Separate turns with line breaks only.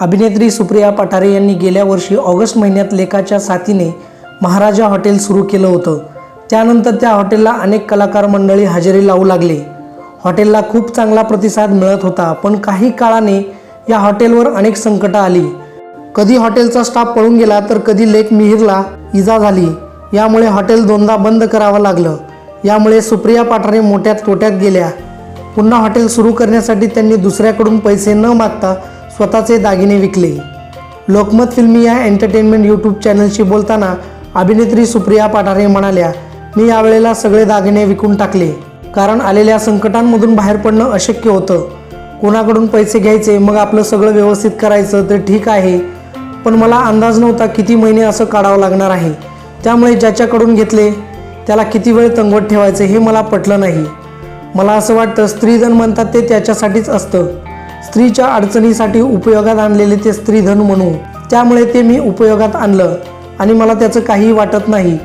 अभिनेत्री सुप्रिया पठारे यांनी गेल्या वर्षी ऑगस्ट महिन्यात लेखाच्या साथीने महाराजा हॉटेल सुरू केलं होतं. त्यानंतर त्या हॉटेलला अनेक कलाकार मंडळी हजेरी लावू लागले. हॉटेलला खूप चांगला प्रतिसाद मिळत होता पण काही काळाने या हॉटेलवर अनेक संकटं आली. कधी हॉटेलचा स्टाफ पळून गेला तर कधी लेक मिहिरला इजा झाली. यामुळे हॉटेल दोनदा बंद करावं लागलं. यामुळे सुप्रिया पाठारे मोठ्या तोट्यात गेल्या. पुन्हा हॉटेल सुरू करण्यासाठी त्यांनी दुसऱ्याकडून पैसे न मागता स्वतःचे दागिने विकले. लोकमत फिल्मी या एंटरटेनमेंट यूट्यूब चॅनलशी बोलताना अभिनेत्री सुप्रिया पाठारे म्हणाल्या मी यावेळेला सगळे दागिने विकून टाकले कारण आलेल्या संकटांमधून बाहेर पडणं अशक्य होतं. कोणाकडून पैसे घ्यायचे मग आपलं सगळं व्यवस्थित करायचं तर ठीक आहे पण मला अंदाज नव्हता किती महिने असं काढावं लागणार आहे. त्यामुळे ज्याच्याकडून घेतले त्याला किती वेळ तंगवत ठेवायचे हे मला पटलं नाही. मला असं वाटतं स्त्रीधन म्हणतात ते त्याच्यासाठीच असतं. स्त्रीच्या अडचणीसाठी उपयोगात आणलेले ते स्त्रीधन म्हणू त्यामुळे ते मी उपयोगात आणलं आणि मला त्याचं काहीही वाटत नाही.